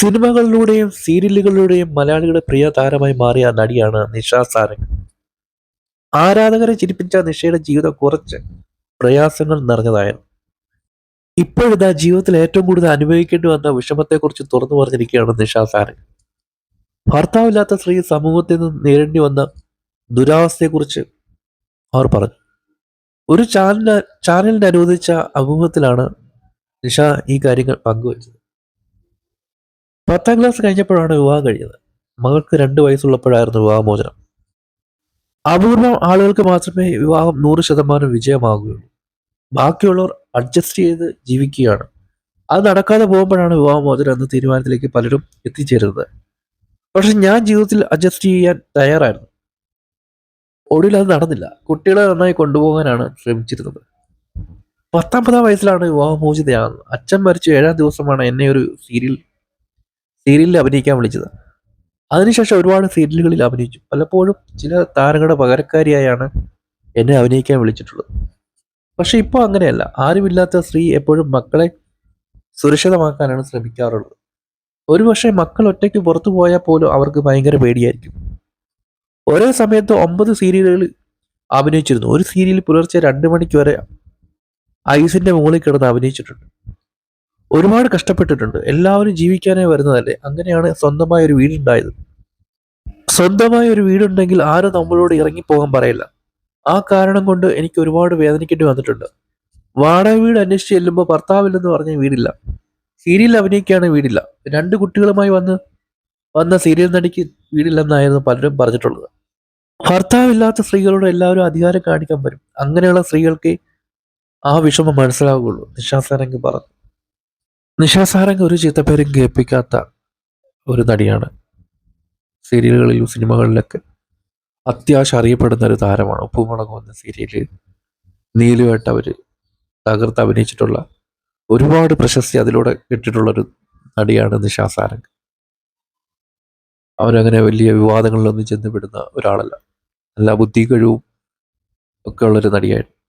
സിനിമകളിലൂടെയും സീരിയലുകളിലൂടെയും മലയാളികളുടെ പ്രിയ താരമായി മാറിയ നടിയാണ് നിഷ സാരംഗ്. ആരാധകരെ ചിരിപ്പിച്ച നിഷയുടെ ജീവിതം കുറച്ച് പ്രയാസങ്ങൾ നിറഞ്ഞതായിരുന്നു. ഇപ്പോഴിതാ ജീവിതത്തിൽ ഏറ്റവും കൂടുതൽ അനുഭവിക്കേണ്ടി വന്ന വിഷമത്തെക്കുറിച്ച് തുറന്നു പറഞ്ഞിരിക്കുകയാണ് നിഷ സാരംഗ്. ഭർത്താവില്ലാത്ത സ്ത്രീ സമൂഹത്തിൽ നിന്ന് നേരിടേണ്ടി വന്ന ദുരാവസ്ഥയെക്കുറിച്ച് അവർ പറഞ്ഞു. ഒരു ചാനലിന് ചാനലിന് അനുവദിച്ച അഭിമുഖത്തിലാണ് നിഷ ഈ കാര്യങ്ങൾ പങ്കുവച്ചത്. പത്താം ക്ലാസ് കഴിഞ്ഞപ്പോഴാണ് വിവാഹം കഴിഞ്ഞത്. മകൾക്ക് രണ്ട് വയസ്സുള്ളപ്പോഴായിരുന്നു വിവാഹമോചനം. അപൂർവം ആളുകൾക്ക് മാത്രമേ വിവാഹം നൂറ് ശതമാനം വിജയമാകുകയുള്ളൂ. ബാക്കിയുള്ളവർ അഡ്ജസ്റ്റ് ചെയ്ത് ജീവിക്കുകയാണ്. അത് നടക്കാതെ പോകുമ്പോഴാണ് വിവാഹമോചനം എന്ന തീരുമാനത്തിലേക്ക് പലരും എത്തിച്ചേരുന്നത്. പക്ഷെ ഞാൻ ജീവിതത്തിൽ അഡ്ജസ്റ്റ് ചെയ്യാൻ തയ്യാറായിരുന്നു. ഒടുവിൽ അത് നടന്നില്ല. കുട്ടികളെ നന്നായി കൊണ്ടുപോകാനാണ് ശ്രമിച്ചിരുന്നത്. പത്തൊമ്പതാം വയസ്സിലാണ് വിവാഹമോചിതയാകുന്നത്. അച്ഛൻ മരിച്ച ഏഴാം ദിവസമാണ് എന്നെ ഒരു സീരിയൽ സീരിയലിൽ അഭിനയിക്കാൻ വിളിച്ചത്. അതിനുശേഷം ഒരുപാട് സീരിയലുകളിൽ അഭിനയിച്ചു. പലപ്പോഴും ചില താരങ്ങളുടെ പകരക്കാരിയായാണ് എന്നെ അഭിനയിക്കാൻ വിളിച്ചിട്ടുള്ളത്. പക്ഷെ ഇപ്പോൾ അങ്ങനെയല്ല. ആരുമില്ലാത്ത സ്ത്രീ എപ്പോഴും മക്കളെ സുരക്ഷിതമാക്കാനാണ് ശ്രമിക്കാറുള്ളത്. ഒരു പക്ഷേ മക്കൾ ഒറ്റയ്ക്ക് പുറത്തു പോയാൽ പോലും അവർക്ക് ഭയങ്കര പേടിയായിരിക്കും. ഒരേ സമയത്ത് ഒമ്പത് സീരിയലുകൾ അഭിനയിച്ചിരുന്നു. ഒരു സീരിയൽ പുലർച്ചെ രണ്ട് മണിക്ക് വരെ ഐസിന്റെ മുകളിൽ കിടന്ന് അഭിനയിച്ചിട്ടുണ്ട്. ഒരുപാട് കഷ്ടപ്പെട്ടിട്ടുണ്ട്. എല്ലാവരും ജീവിക്കാനേ വരുന്നതല്ലേ? അങ്ങനെയാണ് സ്വന്തമായ ഒരു വീടുണ്ടായത്. സ്വന്തമായ ഒരു വീടുണ്ടെങ്കിൽ ആരും നമ്മളോട് ഇറങ്ങിപ്പോകാൻ പറയില്ല. ആ കാരണം കൊണ്ട് എനിക്ക് ഒരുപാട് വേദനിക്കേണ്ടി വന്നിട്ടുണ്ട്. വാടക വീട് അന്വേഷിച്ച് ചെല്ലുമ്പോൾ ഭർത്താവില്ലെന്ന് പറഞ്ഞ വീടില്ല. സീരിയൽ അഭിനയിക്കുകയാണ് വീടില്ല. രണ്ട് കുട്ടികളുമായി വന്ന് വന്ന സീരിയൽ നടിക്ക് വീടില്ലെന്നായിരുന്നു പലരും പറഞ്ഞിട്ടുള്ളത്. ഭർത്താവില്ലാത്ത സ്ത്രീകളോട് എല്ലാവരും അധികാരം കാണിക്കാൻ വരും. അങ്ങനെയുള്ള സ്ത്രീകൾക്ക് ആ വിഷമം മനസ്സിലാവുകയുള്ളൂ. നിശാസാരംഗ് പറഞ്ഞു. നിശാസാരംഗ് ഒരു ചീത്തപ്പേരും കേൾപ്പിക്കാത്ത ഒരു നടിയാണ്. സീരിയലുകളിലും സിനിമകളിലൊക്കെ അത്യാവശ്യം അറിയപ്പെടുന്ന ഒരു താരമാണ്. ഉപ്പുമുളക് എന്ന സീരിയൽ നീലുവേട്ട അവർ തകർത്ത് അഭിനയിച്ചിട്ടുള്ള ഒരുപാട് പ്രശസ്തി അതിലൂടെ കിട്ടിയിട്ടുള്ള ഒരു നടിയാണ് നിഷാ അവരങ്ങനെ വലിയ വിവാദങ്ങളിലൊന്നും ചെന്ന് പെടുന്ന ഒരാളല്ല. നല്ല ബുദ്ധി കഴിവും ഒക്കെ ഉള്ളൊരു നടിയായിട്ട്